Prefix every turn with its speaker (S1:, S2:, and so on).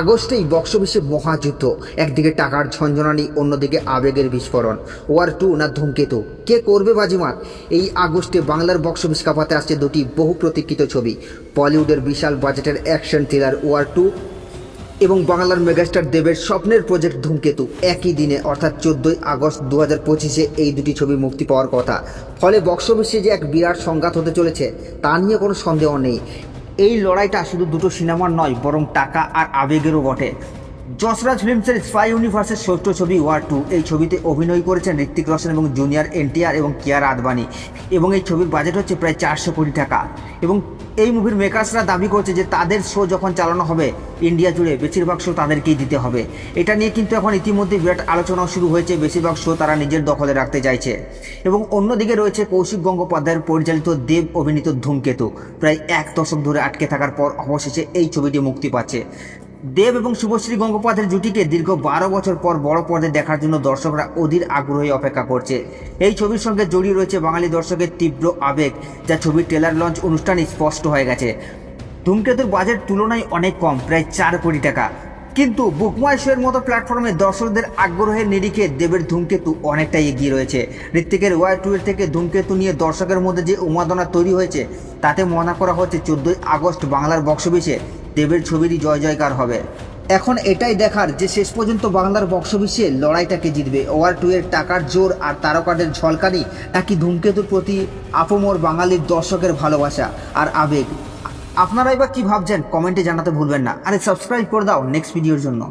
S1: আগস্টেই box অফিসে মহাযুদ্ধ। একদিকে টাকার ঝঞ্ঝনানি, অন্যদিকে আবেগের বিস্ফোরণ। ওয়ার টু না ধূমকেতু? কে করবে বাজিমাত? এই আগস্টে বাংলার বক্স অফিস কাঁপাতে আসছে দুটি বহু প্রতীক্ষিত ছবি। বলিউডের বিশাল বাজেটের অ্যাকশন থ্রিলার ওয়ার টু এবং বাংলার মেগাস্টার দেবের স্বপ্নের প্রজেক্ট ধূমকেতু। একই দিনে, অর্থাৎ চোদ্দোই আগস্ট দু হাজার পঁচিশে এই দুটি ছবি মুক্তি পাওয়ার কথা। ফলে বক্স অফিসে যে এক বিরাট সংঘাত হতে চলেছে, তা নিয়ে কোনো সন্দেহ নেই। এই লড়াইটা শুধু দুটো সিনেমার নয় বরং টাকা আর আবেগেরও বটে। যশরাজ ফিল্মসের স্পাই ইউনিভার্সের ষষ্ঠ ছবি ওয়ার টু এই ছবিতে অভিনয় করেছেন ঋত্বিক রোশন এবং জুনিয়র এনটিআর এবং কিয়ারা আদবানি এবং এই ছবির বাজেট হচ্ছে প্রায় চারশো কোটি টাকা। এবং এই মুভির মেকার্সরা দাবি করছে যে তাদের শো যখন চালানো হবে ইন্ডিয়া জুড়ে, বেশিরভাগ শো তাদেরকেই দিতে হবে। এটা নিয়ে কিন্তু এখন ইতিমধ্যে বিরাট আলোচনাও শুরু হয়েছে, বেশিরভাগ শো তারা নিজের দখলে রাখতে চাইছে। এবং অন্যদিকে রয়েছে কৌশিক গঙ্গোপাধ্যায়ের পরিচালিত দেব অভিনীত ধূমকেতু। প্রায় এক দশক ধরে আটকে থাকার পর অবশেষে এই ছবিটি মুক্তি পাচ্ছে। দেব এবং শুভশ্রী গঙ্গোপাধ্যায়ের জুটিকে দীর্ঘ বারো বছর পর বড় পর্দায় দেখার জন্য দর্শকরা অধীর আগ্রহে অপেক্ষা করছে। এই ছবির সঙ্গে জড়িয়ে রয়েছে বাঙালি দর্শকের তীব্র আবেগ, যা ছবির ট্রেলার লঞ্চ অনুষ্ঠানে স্পষ্ট হয়ে গেছে। ধূমকেতুর বাজেট তুলনায় অনেক কম, প্রায় চার কোটি টাকা। কিন্তু বুকমাই শোয়ের মতো প্ল্যাটফর্মে দর্শকদের আগ্রহের নিরিখে দেবের ধূমকেতু অনেকটাই এগিয়ে রয়েছে। ঋত্বিকের ওয়াই টু এর থেকে ধূমকেতু নিয়ে দর্শকের মধ্যে যে উন্মাদনা তৈরি হয়েছে, তাতে মনে করা হচ্ছে চোদ্দোই আগস্ট বাংলার বক্স অফিসে দেবের ছবিরই জয় জয়কার হবে। এখন এটাই দেখার যে শেষ পর্যন্ত বাংলার বক্স অফিসে লড়াইটাকে জিতবে। ওয়ার টু এর টাকার জোর আর তারকাদের ঝলকানি নাকি ধূমকেতুর প্রতি আপমর বাঙালির দর্শকের ভালোবাসা আর আবেগ। আপনারাই বা কি ভাবছেন? কমেন্টে জানাতে ভুলবেন না। আরে সাবস্ক্রাইব করে দাও নেক্সট ভিডিওর জন্য।